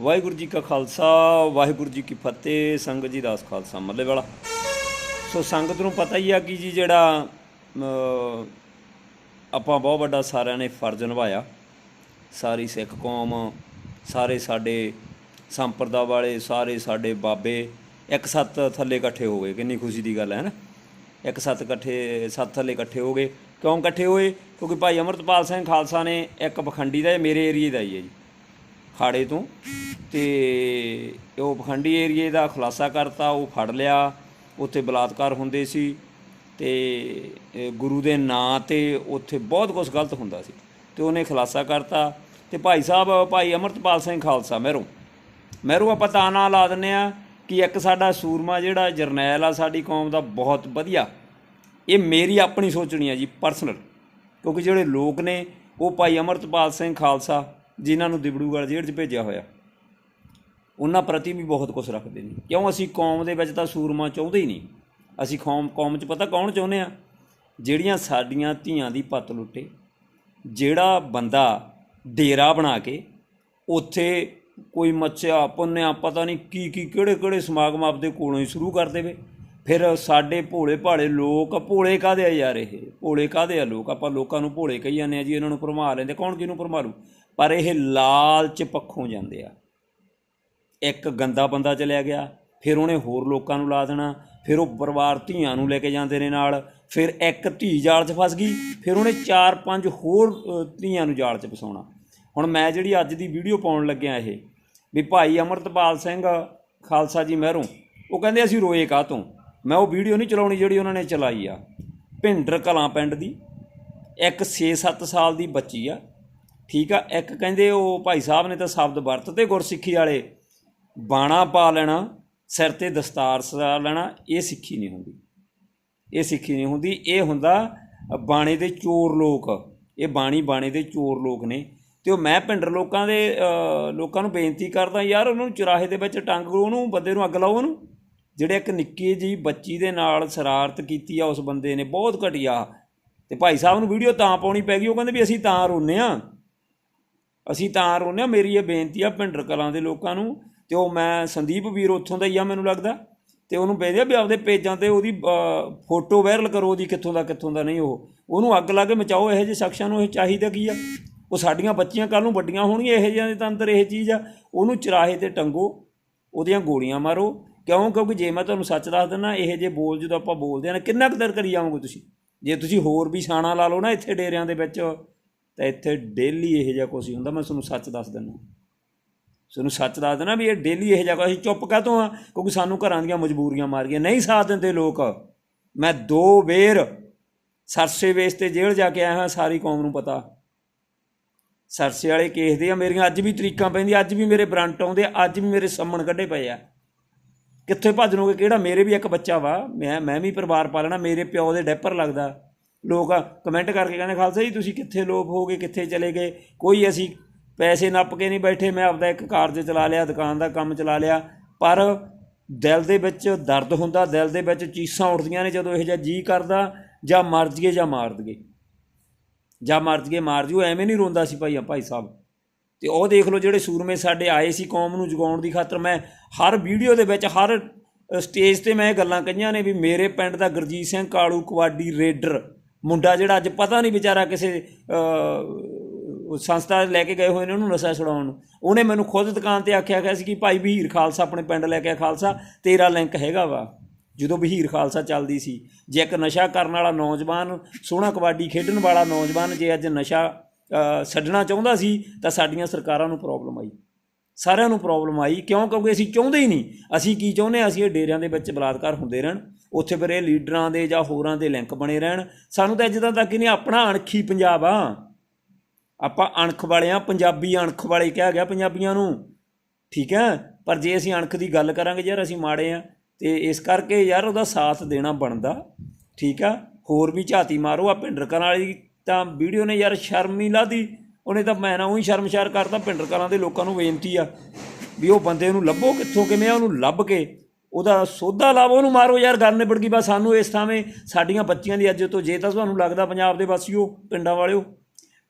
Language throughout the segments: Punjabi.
ਵਾਹਿਗੁਰੂ ਜੀ ਕਾ ਖਾਲਸਾ, ਵਾਹਿਗੁਰੂ ਜੀ ਕੀ ਫਤਿਹ, ਸੰਗਤ ਜੀ ਦਾਸ ਖਾਲਸਾ ਮੱਲੇ ਵਾਲਾ। ਸੋ ਸੰਗਤ ਨੂੰ ਪਤਾ ਹੀ ਆ ਕਿ ਜੀ ਜਿਹੜਾ ਆਪਾਂ ਬਹੁਤ ਵੱਡਾ ਸਾਰਿਆਂ ਨੇ ਫਰਜ਼ ਨਿਭਾਇਆ। ਸਾਰੀ ਸਿੱਖ ਕੌਮ, ਸਾਰੇ ਸਾਡੇ ਸੰਪਰਦਾ ਵਾਲੇ, ਸਾਰੇ ਸਾਡੇ ਬਾਬੇ ਇੱਕ ਸੱਤ ਥੱਲੇ ਇਕੱਠੇ ਹੋ ਗਏ। ਕਿੰਨੀ ਖੁਸ਼ੀ ਦੀ ਗੱਲ ਹੈ ਨਾ? ਇੱਕ ਸੱਤ ਇਕੱਠੇ, ਸੱਤ ਥੱਲੇ ਇਕੱਠੇ ਹੋ ਗਏ। ਕਿਉਂ ਇਕੱਠੇ ਹੋਏ? ਕਿਉਂਕਿ ਭਾਈ ਅਮਰਤਪਾਲ ਸਿੰਘ ਖਾਲਸਾ ਨੇ ਇੱਕ ਪਖੰਡੀ ਦਾ, ਇਹ ਮੇਰੇ ਏਰੀਏ ਦਾ ਹੀ ਹੈ ਜੀ। ਖਾੜੇ ਤੋਂ ਤੇ ਉਹ ਪਖੰਡੀ ਏਰੀਏ ਦਾ ਖੁਲਾਸਾ ਕਰਤਾ, ਉਹ ਫੜ ਲਿਆ। ਉੱਥੇ ਬਲਾਤਕਾਰ ਹੁੰਦੇ ਸੀ ਤੇ ਗੁਰੂ ਦੇ ਨਾਂ ਤੇ ਉੱਥੇ ਬਹੁਤ ਕੁਝ ਗਲਤ ਹੁੰਦਾ ਸੀ। ਤੇ ਉਹਨੇ ਖੁਲਾਸਾ ਕਰਤਾ ਤੇ ਭਾਈ ਸਾਹਿਬ, ਭਾਈ ਅਮਰਤਪਾਲ ਸਿੰਘ ਖਾਲਸਾ ਮਹਿਰੋਂ ਮਹਿਰੋਂ ਆਪਾਂ ਤਾਂ ਨਾਂ ਲਾ ਦਿੰਨੇ ਆ ਕਿ ਇੱਕ ਸਾਡਾ ਸੂਰਮਾ ਜਿਹੜਾ ਜਰਨੈਲ ਆ, ਸਾਡੀ ਕੌਮ ਦਾ ਬਹੁਤ ਵਧੀਆ। ਇਹ ਮੇਰੀ ਆਪਣੀ ਸੋਚਣੀ ਆ ਜੀ, ਪਰਸਨਲ। ਕਿਉਂਕਿ ਜਿਹੜੇ ਲੋਕ ਨੇ, ਉਹ ਭਾਈ ਅਮਰਤਪਾਲ ਸਿੰਘ ਖਾਲਸਾ ਜਿਨ੍ਹਾਂ ਨੂੰ ਦਿਬੜੂਗੜ੍ਹ ਜੇਲ੍ਹ 'ਚ ਭੇਜਿਆ ਹੋਇਆ। ਉਹਨਾਂ ਪ੍ਰਤੀ ਵੀ ਬਹੁਤ ਕੁਝ ਰੱਖਦੇ ਨੇ। ਕਿਉਂ ਅਸੀਂ ਕੌਮ ਦੇ ਵਿੱਚ ਤਾਂ ਸੂਰਮਾ ਚਾਹੁੰਦੇ ਹੀ ਨਹੀਂ? ਅਸੀਂ ਕੌਮ ਕੌਮ 'ਚ ਪਤਾ ਕੌਣ ਚਾਹੁੰਦੇ ਆ? ਜਿਹੜੀਆਂ ਸਾਡੀਆਂ ਧੀਆਂ ਦੀ ਪੱਤ ਲੁੱਟੇ, ਜਿਹੜਾ ਬੰਦਾ ਡੇਰਾ ਬਣਾ ਕੇ ਉੱਥੇ ਕੋਈ ਮੱਛਿਆ ਪੁੰਨਿਆ, ਪਤਾ ਨਹੀਂ ਕੀ ਕੀ, ਕਿਹੜੇ ਕਿਹੜੇ ਸਮਾਗਮ ਆਪਦੇ ਕੋਲੋਂ ਹੀ ਸ਼ੁਰੂ ਕਰ ਦੇਵੇ। ਫਿਰ ਸਾਡੇ ਭੋਲੇ ਭਾਲੇ ਲੋਕ ਭੋਲੇ ਕਾਦੇ ਆ ਯਾਰ ਇਹ? ਭੋਲੇ ਕਾਦੇ ਆ ਲੋਕ? ਆਪਾਂ ਲੋਕਾਂ ਨੂੰ ਭੋਲੇ ਕਹੀ ਜਾਂਦੇ ਆ ਜੀ, ਇਹਨਾਂ ਨੂੰ ਭਰਮਾ ਲੈਂਦੇ। ਕੌਣ ਕਿਹਨੂੰ ਭਰਮਾਲੂ ਪਰ ਇਹ ਲਾਲਚ ਪੱਖੋਂ ਜਾਂਦੇ ਆ। ਇੱਕ ਗੰਦਾ ਬੰਦਾ ਚਲਿਆ ਗਿਆ, ਫਿਰ ਉਹਨੇ ਹੋਰ ਲੋਕਾਂ ਨੂੰ ਲਾ ਦੇਣਾ, ਫਿਰ ਉਹ ਪਰਿਵਾਰ ਧੀਆਂ ਨੂੰ ਲੈ ਕੇ ਜਾਂਦੇ ਨੇ ਨਾਲ, ਫਿਰ ਇੱਕ ਧੀ ਜਾਲ 'ਚ ਫਸ ਗਈ, ਫਿਰ ਉਹਨੇ ਚਾਰ ਪੰਜ ਹੋਰ ਧੀਆਂ ਨੂੰ ਜਾਲ 'ਚ ਫਸਾਉਣਾ। ਹੁਣ ਮੈਂ ਜਿਹੜੀ ਅੱਜ ਦੀ ਵੀਡੀਓ ਪਾਉਣ ਲੱਗਿਆ ਇਹ, ਵੀ ਭਾਈ ਅਮਰਤਪਾਲ ਸਿੰਘ ਖਾਲਸਾ ਜੀ ਮਹਿਰੋਂ, ਉਹ ਕਹਿੰਦੇ ਅਸੀਂ ਰੋਏ ਕਾਹ ਤੋਂ? ਮੈਂ ਉਹ ਵੀਡੀਓ ਨਹੀਂ ਚਲਾਉਣੀ ਜਿਹੜੀ ਉਹਨਾਂ ਨੇ ਚਲਾਈ ਆ। ਭਿੰਡਰ ਕਲਾਂ ਪਿੰਡ ਦੀ, ਇੱਕ 6-7 ਸਾਲ ਦੀ ਬੱਚੀ ਆ ਠੀਕ ਆ, ਇੱਕ ਕਹਿੰਦੇ ਉਹ ਭਾਈ ਸਾਹਿਬ ਨੇ ਤਾਂ ਸ਼ਬਦ ਵਰਤ ਤੇ ਗੁਰਸਿੱਖੀ ਵਾਲੇ ਬਾਣਾ ਪਾ ਲੈਣਾ, ਸਿਰ ਤੇ ਦਸਤਾਰ ਸਜਾ ਲੈਣਾ, ਇਹ ਸਿੱਖੀ ਨਹੀਂ ਹੁੰਦੀ। ਇਹ ਸਿੱਖੀ ਨਹੀਂ ਹੁੰਦੀ, ਇਹ ਹੁੰਦਾ ਬਾਣੇ ਦੇ ਚੋਰ ਲੋਕ। ਇਹ ਬਾਣੀ ਬਾਣੇ ਦੇ ਚੋਰ ਲੋਕ ਨੇ। ਤੇ ਉਹ ਮੈਂ ਪਿੰਡਰ ਲੋਕਾਂ ਦੇ ਲੋਕਾਂ ਨੂੰ ਬੇਨਤੀ ਕਰਦਾ ਯਾਰ, ਉਹਨੂੰ ਚੁਰਾਹੇ ਦੇ ਵਿੱਚ ਟੰਗ ਲਓ ਉਹਨੂੰ, ਬੰਦੇ ਨੂੰ ਅੱਗ ਲਾਓ ਉਹਨੂੰ। ਜਿਹੜੇ ਇੱਕ ਨਿੱਕੀ ਜੀ ਬੱਚੀ ਦੇ ਨਾਲ ਸ਼ਰਾਰਤ ਕੀਤੀ ਆ ਉਸ ਬੰਦੇ ਨੇ, ਬਹੁਤ ਘਟੀਆ। ਤੇ ਭਾਈ ਸਾਹਿਬ ਨੂੰ ਵੀਡੀਓ ਤਾਂ ਪਾਉਣੀ ਪੈ ਗਈ, ਉਹ ਕਹਿੰਦੇ ਵੀ ਅਸੀਂ ਤਾਂ ਰੋਨੇ ਆ ਅਸੀਂ ਤਾਂ ਰੋਨੇ ਆ ਮੇਰੀ ਇਹ ਬੇਨਤੀ ਆ ਭਿੰਡਰ ਕਲਾਂ ਦੇ ਲੋਕਾਂ ਨੂੰ, ਤੇ ਉਹ ਮੈਂ ਸੰਦੀਪ ਵੀਰ ਉੱਥੋਂ ਦਾ ਹੀ ਆ ਮੈਨੂੰ ਲੱਗਦਾ, ਤੇ ਉਹਨੂੰ ਬੇਦੇ ਵੀ ਆਪਦੇ ਪੇਜਾਂ ਤੇ ਉਹਦੀ ਫੋਟੋ ਵਾਇਰਲ ਕਰੋ ਉਹਦੀ ਕਿੱਥੋਂ ਦਾ ਕਿੱਥੋਂ ਦਾ ਨਹੀਂ ਉਹ। ਉਹਨੂੰ ਅੱਗ ਲਾ ਕੇ ਮਚਾਓ, ਇਹੋ ਜਿਹੇ ਸ਼ਖਸਾਂ ਨੂੰ ਇਹ ਚਾਹੀਦਾ ਕੀ ਆ? ਉਹ ਸਾਡੀਆਂ ਬੱਚੀਆਂ ਕੱਲ ਨੂੰ ਵੱਡੀਆਂ ਹੋਣਗੀਆਂ, ਇਹੋ ਜਿਹਿਆਂ ਦੇ ਤਾਂ ਅੰਦਰ ਇਹ ਚੀਜ਼ ਆ। ਉਹਨੂੰ ਚਰਾਹੇ ਤੇ ਟੰਗੋ, ਉਹਦੀਆਂ ਗੋਲੀਆਂ ਮਾਰੋ। ਕਿਉਂ? ਕਿਉਂਕਿ ਜੇ ਮੈਂ ਤੁਹਾਨੂੰ ਸੱਚ ਦੱਸ ਦਿੰਦਾ, ਇਹ ਜੇ ਬੋਲ ਜਦੋਂ ਆਪਾਂ ਬੋਲਦੇ ਆ ਨਾ ਕਿੰਨਾ ਕੁ ਦਰ ਕਰੀ ਜਾਓਗੇ ਤੁਸੀਂ? ਜੇ ਤੁਸੀਂ ਹੋਰ ਵੀ ਛਾਣਾ ਲਾ ਲਓ ਨਾ ਇੱਥੇ ਡੇਰਿਆਂ ਦੇ ਵਿੱਚ ਤਾਂ ਇੱਥੇ ਡੇਲੀ ਇਹ ਜਿਹਾ ਕੁਛ ਹੁੰਦਾ ਮੈਂ ਤੁਹਾਨੂੰ ਸੱਚ ਦੱਸ ਦਿੰਦਾ। ਤੁਹਾਨੂੰ ਸੱਚ ਦੱਸ ਦਿੰਦਾ ਵੀ ਇਹ ਡੇਲੀ ਇਹ ਜਗ੍ਹਾ ਅਸੀਂ ਚੁੱਪ ਕਾਹਤੋਂ ਆ? ਕਿਉਂਕਿ ਸਾਨੂੰ ਘਰਾਂ ਦੀਆਂ ਮਜਬੂਰੀਆਂ ਮਾਰ ਗਈਆਂ। ਨਹੀਂ ਸਾਥ ਦਿੰਦੇ ਲੋਕ। ਮੈਂ ਦੋ ਵੇਰ ਸਰਸੇ ਵੇਸ ਤੇ ਜੇਲ੍ਹ ਜਾ ਕੇ ਆਇਆ ਹਾਂ ਸਾਰੀ ਕੌਮ ਨੂੰ ਪਤਾ। ਸਰਸੇ ਵਾਲੇ ਕੇਸ ਦੇ ਆ ਮੇਰੀਆਂ ਅੱਜ ਵੀ ਤਰੀਕਾਂ ਪੈਂਦੀਆਂ ਅੱਜ ਵੀ ਮੇਰੇ ਬਰੰਟ ਆਉਂਦੇ ਆ, ਅੱਜ ਵੀ ਮੇਰੇ ਸੰਮਣ ਕੱਢੇ ਪਏ ਆ। ਕਿੱਥੇ ਭੱਜ ਲੋਗੇ ਕਿਹੜਾ ਮੇਰੇ ਵੀ ਇੱਕ ਬੱਚਾ ਵਾ? ਮੈਂ ਮੈਂ ਵੀ ਪਰਿਵਾਰ ਪਾਲਣਾ ਮੇਰੇ ਪਿਓ ਦੇ ਡੈਪਰ ਲੱਗਦਾ। ਲੋਕ ਕਮੈਂਟ ਕਰਕੇ ਕਹਿੰਦੇ, ਖਾਲਸਾ ਜੀ, ਤੁਸੀਂ ਕਿੱਥੇ ਲੋਪ ਗਏ, ਕਿੱਥੇ ਚਲੇ ਗਏ? ਕੋਈ ਅਸੀਂ ਪੈਸੇ ਨੱਪ ਕੇ ਨਹੀਂ ਬੈਠੇ, ਮੈਂ ਆਪਦਾ ਇੱਕ ਕਾਰਜ ਚਲਾ ਲਿਆ, ਦੁਕਾਨ ਦਾ ਕੰਮ ਚਲਾ ਲਿਆ, ਪਰ ਦਿਲ ਦੇ ਵਿੱਚ ਦਰਦ ਹੁੰਦਾ, ਦਿਲ ਦੇ ਵਿੱਚ ਚੀਸਾਂ ਉੱਠਦੀਆਂ ਨੇ ਜਦੋਂ ਇਹ ਜਿਹਾ ਜੀ ਕਰਦਾ, ਜਾਂ ਮਰ ਜੀਏ ਜਾਂ ਮਾਰ ਦਈਏ ਜਾਂ ਮਰ ਜੀਏ ਮਾਰ ਜਿਓ ਐਵੇਂ ਨਹੀਂ ਰੋਂਦਾ ਸੀ ਭਾਈ ਭਾਈ ਸਾਹਿਬ। ਤੇ ਉਹ ਦੇਖ ਲਓ ਜਿਹੜੇ ਸੂਰਮੇ ਸਾਡੇ ਆਏ ਸੀ ਕੌਮ ਨੂੰ ਜਗਾਉਣ ਦੀ ਖਾਤਰ, ਮੈਂ ਹਰ ਵੀਡੀਓ ਦੇ ਵਿੱਚ, ਹਰ ਸਟੇਜ ਤੇ ਮੈਂ ਇਹ ਗੱਲਾਂ ਕਹੀਆਂ ਨੇ ਵੀ ਮੇਰੇ ਪਿੰਡ ਦਾ ਗੁਰਜੀਤ ਸਿੰਘ ਕਾਲੂ ਕਵਾਡੀ ਰੇਡਰ ਮੁੰਡਾ ਜਿਹੜਾ ਅੱਜ ਪਤਾ ਨਹੀਂ ਵਿਚਾਰਾ ਕਿਸੇ ਸੰਸਥਾ ਲੈ ਕੇ ਗਏ ਹੋਏ ਨੇ, ਉਹਨੂੰ ਨਸ਼ਾ ਛੁਡਾਉਣ ਉਹਨੇ ਮੈਨੂੰ ਖੁਦ ਦੁਕਾਨ ਤੇ ਆਖਿਆ ਗਿਆ ਸੀ ਕਿ ਭਾਈ ਵਹੀਰ ਖਾਲਸਾ ਆਪਣੇ ਪਿੰਡ ਲੈ ਕੇ ਆ ਖਾਲਸਾ, ਤੇਰਾ ਲਿੰਕ ਹੈਗਾ ਵਾ। ਜਦੋਂ ਵਹੀਰ ਖਾਲਸਾ ਚੱਲਦੀ ਸੀ, ਜੇ ਇੱਕ ਨਸ਼ਾ ਕਰਨ ਵਾਲਾ ਨੌਜਵਾਨ, ਸੋਹਣਾ ਕਬੱਡੀ ਖੇਡਣ ਵਾਲਾ ਨੌਜਵਾਨ ਜੇ ਅੱਜ ਨਸ਼ਾ ਛੱਡਣਾ ਚਾਹੁੰਦਾ ਸੀ, ਤਾਂ ਸਾਡੀਆਂ ਸਰਕਾਰਾਂ ਨੂੰ ਪ੍ਰੋਬਲਮ ਆਈ। ਸਾਰਿਆਂ ਨੂੰ ਪ੍ਰੋਬਲਮ ਆਈ, ਕਿਉਂ? ਕਿਉਂਕਿ ਅਸੀਂ ਚਾਹੁੰਦੇ ਹੀ ਨਹੀਂ। ਅਸੀਂ ਕੀ ਚਾਹੁੰਦੇ ਹਾਂ? ਅਸੀਂ ਇਹ ਡੇਰਿਆਂ ਦੇ ਵਿੱਚ ਬਲਾਤਕਾਰ ਹੁੰਦੇ ਰਹਿਣ। ਉੱਥੇ ਫਿਰ ਇਹ ਲੀਡਰਾਂ ਦੇ ਜਾਂ ਹੋਰਾਂ ਦੇ ਲਿੰਕ ਬਣੇ ਰਹਿਣ। ਸਾਨੂੰ ਤਾਂ ਇੱਦਾਂ ਤੱਕ ਹੀ ਨਹੀਂ, ਆਪਣਾ ਅਣਖੀ ਪੰਜਾਬ ਆ। ਆਪਾਂ ਅਣਖ ਵਾਲੇ ਆ, ਪੰਜਾਬੀ ਅਣਖ ਵਾਲੇ ਕਿਹਾ ਗਿਆ ਪੰਜਾਬੀਆਂ ਨੂੰ। ਠੀਕ ਹੈ? ਪਰ ਜੇ ਅਸੀਂ ਅਣਖ ਦੀ ਗੱਲ ਕਰਾਂਗੇ ਯਾਰ, ਅਸੀਂ ਮਾੜੇ ਆ। ਤੇ ਇਸ ਕਰਕੇ ਯਾਰ ਉਹਦਾ ਸਾਥ ਦੇਣਾ ਬਣਦਾ। ਠੀਕ ਆ? ਹੋਰ ਵੀ ਝਾਤੀ ਮਾਰੋ। ਆ ਭਿੰਡਰਕਰਾਂ ਵਾਲੀ ਤਾਂ ਵੀਡੀਓ ਨੇ ਯਾਰ ਸ਼ਰਮ ਹੀ ਲਾਦੀ। ਉਹਨੇ ਤਾਂ ਮੈਂ ਨਾ ਉਹੀ ਸ਼ਰਮਸ਼ਾਰ ਕਰਤਾ। ਭਿੰਡਰਕਰਾਂ ਦੇ ਲੋਕਾਂ ਨੂੰ ਬੇਨਤੀ ਆ ਵੀ ਉਹ ਬੰਦੇ ਨੂੰ ਲੱਭੋ ਕਿੱਥੋਂ, ਕਿਵੇਂ ਆ ਉਹਨੂੰ ਲੱਭ ਕੇ। ਉਹਦਾ ਸੋਧਾ ਲਾਵੋ, ਉਹਨੂੰ ਮਾਰੋ ਯਾਰ ਗੱਲ ਨਿਬੜ ਗਈ। ਬਸ ਸਾਨੂੰ ਇਸ ਥਾਵੇਂ ਸਾਡੀਆਂ ਬੱਚੀਆਂ ਦੀ ਅੱਜ ਤੋਂ ਜੇ ਤਾਂ ਤੁਹਾਨੂੰ ਲੱਗਦਾ ਪੰਜਾਬ ਦੇ ਵਾਸੀਓ, ਪਿੰਡਾਂ ਵਾਲਿਓ,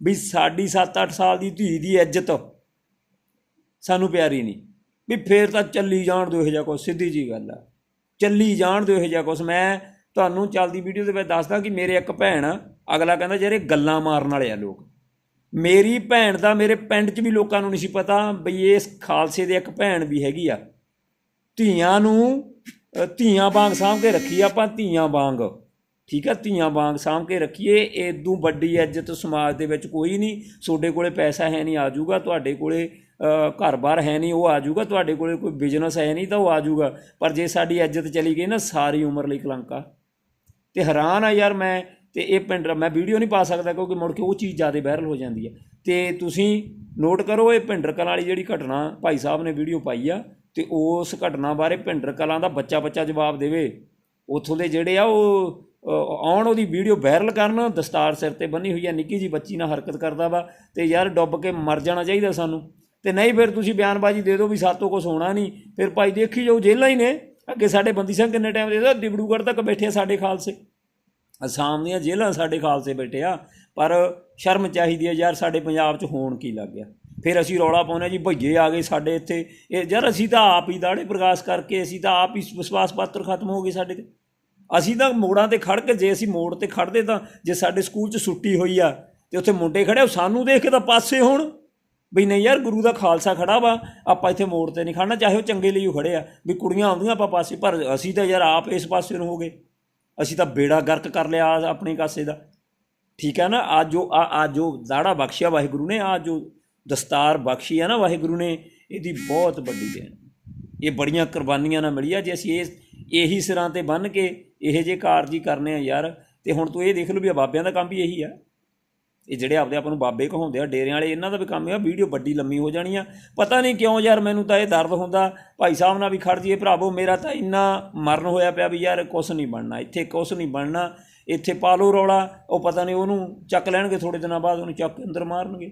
ਵੀ ਸਾਡੀ 7-8 ਸਾਲ ਦੀ ਧੀ ਦੀ ਇੱਜ਼ਤ ਸਾਨੂੰ ਪਿਆਰੀ ਨਹੀਂ। ਵੀ ਫੇਰ ਤਾਂ ਚੱਲੀ ਜਾਣ ਦਿਓ ਇਹ ਜਿਹਾ ਕੁਛ, ਸਿੱਧੀ ਜੀ ਗੱਲ ਆ। ਚੱਲੀ ਜਾਣ ਦਿਓ ਇਹ ਜਿਹਾ ਕੁਛ। ਮੈਂ ਤੁਹਾਨੂੰ ਚੱਲਦੀ ਵੀਡੀਓ ਦੇ ਵਿੱਚ ਦੱਸਦਾ ਕਿ ਮੇਰੇ ਇੱਕ ਭੈਣ, ਅਗਲਾ ਕਹਿੰਦਾ ਜਿਹੜੇ ਗੱਲਾਂ ਮਾਰਨ ਵਾਲੇ ਆ ਲੋਕ। ਮੇਰੀ ਭੈਣ ਦਾ ਮੇਰੇ ਪਿੰਡ 'ਚ ਵੀ ਲੋਕਾਂ ਨੂੰ ਨਹੀਂ ਸੀ ਪਤਾ ਬਈ ਇਸ ਖਾਲਸੇ ਦੇ ਇੱਕ ਭੈਣ ਵੀ ਹੈਗੀ ਆ। ਧੀਆਂ ਨੂੰ ਧੀਆਂ ਵਾਂਗ ਸਾਂਭ ਕੇ ਰੱਖੀ ਆਪਾਂ, ਧੀਆਂ ਵਾਂਗ। ਠੀਕ ਆ? ਧੀਆਂ ਵਾਂਗ ਸਾਂਭ ਕੇ ਰੱਖੀਏ ਇਦੋਂ ਵੱਡੀ ਇੱਜ਼ਤ ਸਮਾਜ ਦੇ ਵਿੱਚ ਕੋਈ ਨਹੀਂ। ਤੁਹਾਡੇ ਕੋਲੇ ਪੈਸਾ ਹੈ ਨਹੀਂ, ਆ ਜਾਊਗਾ। ਤੁਹਾਡੇ ਕੋਲੇ ਘਰ-ਬਾਰ ਹੈ ਨਹੀਂ, ਉਹ ਆ ਜਾਊਗਾ। ਤੁਹਾਡੇ ਕੋਲੇ ਕੋਈ ਬਿਜ਼ਨਸ ਹੈ ਨਹੀਂ ਤਾਂ ਉਹ ਆ ਜਾਊਗਾ। ਪਰ ਜੇ ਸਾਡੀ ਇੱਜ਼ਤ ਚਲੀ ਗਈ ਨਾ, ਸਾਰੀ ਉਮਰ ਲਈ ਕਲੰਕਾ ਤੇ ਹੈਰਾਨ ਆ ਯਾਰ ਮੈਂ, ਤੇ ਇਹ ਪਿੰਡ, ਮੈਂ ਵੀਡੀਓ ਨਹੀਂ ਪਾ ਸਕਦਾ ਕਿਉਂਕਿ ਮੁੜ ਕੇ ਉਹ ਚੀਜ਼ ਜ਼ਿਆਦਾ ਵਾਇਰਲ ਹੋ ਜਾਂਦੀ ਹੈ ਤੇ ਤੁਸੀਂ ਨੋਟ ਕਰੋ, ਇਹ ਭਿੰਡਰ ਕਲਾਂ ਵਾਲੀ ਜਿਹੜੀ ਘਟਨਾ ਭਾਈ ਸਾਹਿਬ ਨੇ ਵੀਡੀਓ ਪਾਈ ਆ ਤੇ ਉਸ ਘਟਨਾ ਬਾਰੇ ਭਿੰਡਰ ਕਲਾਂ ਦਾ ਬੱਚਾ ਬੱਚਾ ਜਵਾਬ ਦੇਵੇ। ਉਥੋਂ ਦੇ ਜਿਹੜੇ ਆ ਉਹ ਆਉਣ ਉਹਦੀ ਵੀਡੀਓ ਵਾਇਰਲ ਕਰਨ, ਦਸਤਾਰ ਸਿਰ ਤੇ ਬੰਨੀ ਹੋਈ ਆ, ਨਿੱਕੀ ਜੀ ਬੱਚੀ ਨਾਲ ਹਰਕਤ ਕਰਦਾ ਵਾ ਤੇ ਯਾਰ ਡੁੱਬ ਕੇ ਮਰ ਜਾਣਾ ਚਾਹੀਦਾ ਸਾਨੂੰ। ਤੇ ਨਹੀਂ ਫਿਰ ਤੁਸੀਂ ਬਿਆਨਬਾਜ਼ੀ ਦੇ ਦਿਓ ਵੀ ਸਾਤੋਂ ਕੁਝ ਹੋਣਾ ਨਹੀਂ। ਫਿਰ ਭਾਈ ਦੇਖੀ ਜਾਓ ਜੇਲਾਂ ਹੀ ਨੇ। ਅੱਗੇ ਸਾਡੇ ਬੰਦੀ ਸਿੰਘ ਕਿੰਨੇ ਟਾਈਮ ਦੇ ਦਿਬੜੂਗੜ੍ਹ ਤੱਕ ਬੈਠੇ ਆ ਸਾਡੇ ਖਾਲਸੇ। ਅਸਾਮ ਦੀਆਂ ਜੇਲ੍ਹਾਂ ਸਾਡੇ ਖਾਲਸੇ ਬੈਠੇ ਆ, ਪਰ ਸ਼ਰਮ ਚਾਹੀਦੀ ਹੈ ਯਾਰ ਸਾਡੇ ਪੰਜਾਬ 'ਚ ਹੋਣ ਕੀ ਲੱਗ ਗਿਆ। ਫਿਰ ਅਸੀਂ ਰੌਲਾ ਪਾਉਂਦੇ ਹਾਂ ਜੀ, ਭਈਏ ਆ ਗਏ ਸਾਡੇ ਇੱਥੇ। ਇਹ ਯਾਰ ਅਸੀਂ ਤਾਂ ਆਪ ਹੀ ਦਾੜੇ ਪ੍ਰਕਾਸ਼ ਕਰਕੇ, ਅਸੀਂ ਤਾਂ ਆਪ ਹੀ ਵਿਸ਼ਵਾਸ ਪਾਤਰ ਖਤਮ ਹੋ ਗਏ ਸਾਡੇ ਤੇ। ਅਸੀਂ ਤਾਂ ਮੋੜਾਂ ਤੇ ਖੜ ਕੇ, ਜੇ ਅਸੀਂ ਮੋੜ ਤੇ ਖੜਦੇ ਤਾਂ, ਜੇ ਸਾਡੇ ਸਕੂਲ 'ਚ ਛੁੱਟੀ ਹੋਈ ਆ, ਤੇ ਉੱਥੇ ਮੁੰਡੇ ਖੜੇ ਉਹ ਸਾਨੂੰ ਦੇਖ ਕੇ ਤਾਂ ਪਾਸੇ ਹੋਣ। ਵੀ ਨਹੀਂ ਯਾਰ, ਗੁਰੂ ਦਾ ਖਾਲਸਾ ਖੜਾ ਵਾ, ਆਪਾਂ ਇੱਥੇ ਮੋੜ ਤੇ ਨਹੀਂ ਖੜਨਾ, ਚਾਹੇ ਉਹ ਚੰਗੇ ਲਈ ਉਹ ਖੜੇ ਆ। ਵੀ ਕੁੜੀਆਂ ਆਉਂਦੀਆਂ ਆਪਾਂ ਪਾਸੇ, ਪਰ ਅਸੀਂ ਤਾਂ ਯਾਰ ਆਪ ਇਸ ਪਾਸੇ ਨੂੰ ਹੋ ਗਏ। ਅਸੀਂ ਤਾਂ ਬੇੜਾ ਗਰਕ ਕਰ ਲਿਆ ਆਪਣੇ ਕਾਸੇ ਦਾ। ਠੀਕ ਹੈ ਨਾ, ਅੱਜ ਜੋ ਆ ਅੱਜ ਜੋ ਦਾੜਾ ਬਖਸ਼ਿਆ ਵਾਹਿਗੁਰੂ ਨੇ ਆ ਜੋ ਦਸਤਾਰ ਬਖਸ਼ੀ ਆ ਨਾ ਵਾਹਿਗੁਰੂ ਨੇ, ਇਹਦੀ ਬਹੁਤ ਵੱਡੀ ਦੇਣ। ਇਹ ਬੜੀਆਂ ਕੁਰਬਾਨੀਆਂ ਨਾਲ ਮਿਲੀ ਆ ਜੇ ਅਸੀਂ ਇਹ ਇਹੀ ਸਿਰਾਂ ਤੇ ਬੰਨ ਕੇ ਇਹੋ ਜਿਹੇ ਕਾਰਜ ਹੀ ਕਰਨੇ ਆ ਯਾਰ, ਤੇ ਹੁਣ ਤੂੰ ਇਹ ਦੇਖ ਲਓ ਵੀ ਆ ਬਾਬਿਆਂ ਦਾ ਕੰਮ ਵੀ ਇਹੀ ਆ। ਇਹ ਜਿਹੜੇ ਆਪਦੇ ਆਪ ਨੂੰ ਬਾਬੇ ਕਹਾਉਂਦੇ ਆ, ਡੇਰਿਆਂ ਵਾਲੇ, ਇਹਨਾਂ ਦਾ ਵੀ ਕੰਮ ਆ, ਵੀਡੀਓ ਵੱਡੀ ਲੰਮੀ ਹੋ ਜਾਣੀ ਆ। ਪਤਾ ਨਹੀਂ ਕਿਉਂ ਯਾਰ ਮੈਨੂੰ ਤਾਂ ਇਹ ਦਰਦ ਹੁੰਦਾ, ਭਾਈ ਸਾਹਿਬ ਨਾਲ ਵੀ ਖੜ ਜੀਏ ਭਰਾਵੋ, ਮੇਰਾ ਤਾਂ ਇੰਨਾ ਮਰਨ ਹੋਇਆ ਪਿਆ ਵੀ ਯਾਰ ਕੁਛ ਨਹੀਂ ਬਣਨਾ, ਇੱਥੇ ਕੁਛ ਨਹੀਂ ਬਣਨਾ। ਇੱਥੇ ਪਾ ਲਓ ਰੌਲਾ, ਉਹ ਪਤਾ ਨਹੀਂ ਉਹਨੂੰ ਚੱਕ ਲੈਣਗੇ ਥੋੜੇ ਦਿਨਾਂ ਬਾਅਦ, ਉਹਨੂੰ ਚੱਕ ਕੇ ਅੰਦਰ ਮਾਰਨਗੇ।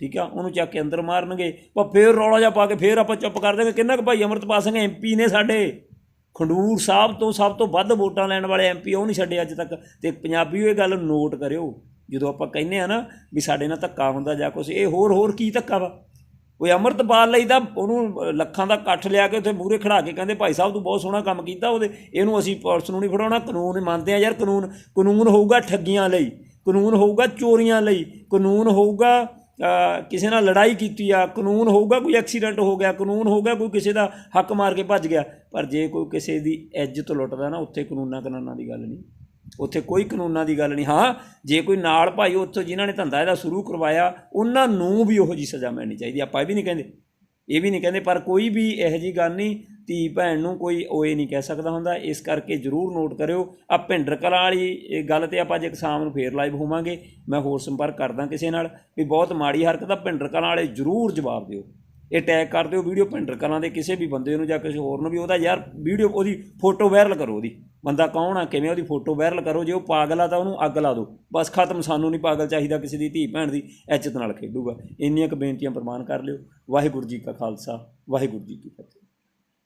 ਠੀਕ ਆ? ਉਹਨੂੰ ਚੱਕ ਕੇ ਅੰਦਰ ਮਾਰਨਗੇ। ਪਰ ਫੇਰ ਰੌਲਾ ਜਾ ਪਾ ਕੇ ਫੇਰ ਆਪਾਂ ਚੁੱਪ ਕਰ ਦਾਂਗੇ ਕਿੰਨਾ ਕੁ ਭਾਈ ਅਮਰਤਪਾਲ ਸਿੰਘ ਐਮਪੀ ਨੇ ਸਾਡੇ? ਖੰਡੂਰ ਸਾਹਿਬ ਤੋਂ ਸਭ ਤੋਂ ਵੱਧ ਵੋਟਾਂ ਲੈਣ ਵਾਲੇ ਐਮਪੀ ਉਹ ਨਹੀਂ ਛੱਡੇ ਅੱਜ ਤੱਕ। ਤੇ ਪੰਜਾਬੀਓ ਇਹ ਗੱਲ ਨੋਟ ਕਰਿਓ। ਜਦੋਂ ਆਪਾਂ ਕਹਿੰਦੇ ਆ ਨਾ ਵੀ ਸਾਡੇ ਨਾਲ ਧੱਕਾ ਹੁੰਦਾ ਜਾਂ ਕੁਛ, ਇਹ ਹੋਰ ਹੋਰ ਕੀ ਧੱਕਾ ਵਾ? ਕੋਈ ਅਮਰਤਪਾਲ ਲਈ ਤਾਂ ਉਹਨੂੰ ਲੱਖਾਂ ਦਾ ਇਕੱਠ ਲਿਆ ਕੇ ਉੱਥੇ ਮੂਹਰੇ ਖੜਾ ਕੇ ਕਹਿੰਦੇ, ਭਾਈ ਸਾਹਿਬ, ਤੂੰ ਬਹੁਤ ਸੋਹਣਾ ਕੰਮ ਕੀਤਾ ਉਹਦੇ। ਇਹਨੂੰ ਅਸੀਂ ਪੁਲਿਸ ਨੂੰ ਨਹੀਂ ਫੜਾਉਣਾ। ਕਾਨੂੰਨ ਮੰਨਦੇ ਆ ਯਾਰ, ਕਾਨੂੰਨ। ਕਾਨੂੰਨ ਹੋਊਗਾ ਠੱਗੀਆਂ ਲਈ। ਕਾਨੂੰਨ ਹੋਊਗਾ ਚੋਰੀਆਂ ਲਈ। ਕਾਨੂੰਨ ਹੋਊਗਾ ਕਿਸੇ ਨਾਲ ਲੜਾਈ ਕੀਤੀ ਆ, ਕਾਨੂੰਨ ਹੋਊਗਾ, ਕੋਈ ਐਕਸੀਡੈਂਟ ਹੋ ਗਿਆ, ਕਾਨੂੰਨ ਹੋਊਗਾ ਕੋਈ ਕਿਸੇ ਦਾ ਹੱਕ ਮਾਰ ਕੇ ਭੱਜ ਗਿਆ, ਪਰ ਜੇ ਕੋਈ ਕਿਸੇ ਦੀ ਇੱਜ਼ਤ ਲੁੱਟਦਾ ਨਾ, ਉੱਥੇ ਕਾਨੂੰਨਾਂ ਕਾਨੂੰਨਾਂ ਦੀ ਗੱਲ ਨਹੀਂ। ਉੱਥੇ ਕੋਈ ਕਾਨੂੰਨਾਂ ਦੀ ਗੱਲ ਨਹੀਂ। ਹਾਂ, ਜੇ ਕੋਈ ਨਾਲ ਭਾਈ ਉੱਥੋਂ ਜਿਨ੍ਹਾਂ ਨੇ ਧੰਦਾ ਇਹਦਾ ਸ਼ੁਰੂ ਕਰਵਾਇਆ, ਉਹਨਾਂ ਨੂੰ ਵੀ ਉਹੋ ਜੀ ਸਜ਼ਾ ਮਿਲਣੀ ਚਾਹੀਦੀ, ਆਪਾਂ ਇਹ ਵੀ ਨਹੀਂ ਕਹਿੰਦੇ। ਇਹ ਵੀ ਨਹੀਂ ਕਹਿੰਦੇ, ਪਰ ਕੋਈ ਵੀ ਇਹੋ ਜੀ ਗੱਲ ਨਹੀਂ, ਧੀ ਭੈਣ ਨੂੰ ਕੋਈ ਓਏ ਨਹੀਂ ਕਹਿ ਸਕਦਾ ਹੁੰਦਾ। ਇਸ ਕਰਕੇ ਜਰੂਰ ਨੋਟ ਕਰਿਓ। ਆ ਭਿੰਡਰ ਕਲਾਂ ਵਾਲੀ, ਇਹ ਗੱਲ ਤੇ ਆਪਾਂ ਅੱਜ ਸ਼ਾਮ ਨੂੰ ਫੇਰ ਲਾਈਵ ਹੋਵਾਂਗੇ। ਮੈਂ ਹੋਰ ਸੰਪਰਕ ਕਰਦਾ ਕਿਸੇ ਨਾਲ। ਵੀ ਬਹੁਤ ਮਾੜੀ ਹਰਕਤ ਆ, ਭਿੰਡਰ ਕਲਾਂ ਵਾਲੇ ਜਰੂਰ ਜਵਾਬ ਦਿਓ। ਇਹ ਟੈਗ ਕਰ ਦਿਓ ਵੀਡੀਓ ਭਿੰਡਰ ਕਲਾਂ ਦੇ ਕਿਸੇ ਵੀ ਬੰਦੇ ਨੂੰ ਜਾਂ ਕਿਸੇ ਹੋਰ ਨੂੰ ਵੀ। ਉਹਦਾ ਯਾਰ ਵੀਡੀਓ, ਉਹਦੀ ਫੋਟੋ ਵਾਇਰਲ ਕਰੋ ਉਹਦੀ। ਬੰਦਾ ਕੌਣ ਆ, ਕਿਵੇਂ ਉਹਦੀ ਫੋਟੋ ਵਾਇਰਲ ਕਰੋ, ਜੇ ਉਹ ਪਾਗਲ ਆ ਤਾਂ ਉਹਨੂੰ ਅੱਗ ਲਾ ਦਿਓ। ਬਸ ਖਤਮ, ਸਾਨੂੰ ਨਹੀਂ ਪਾਗਲ ਚਾਹੀਦਾ ਕਿਸੇ ਦੀ ਧੀ ਭੈਣ ਦੀ, ਇੱਜ਼ਤ ਨਾਲ ਖੇਡੂਗਾ। ਇੰਨੀਆਂ ਕੁ ਬੇਨਤੀਆਂ ਪ੍ਰਮਾਨ ਕਰ ਲਿਓ। ਵਾਹਿਗੁਰੂ ਜੀ ਕਾ ਖਾਲਸਾ, ਵਾਹਿਗੁਰੂ ਜੀ ਕੀ ਫਤਿਹ।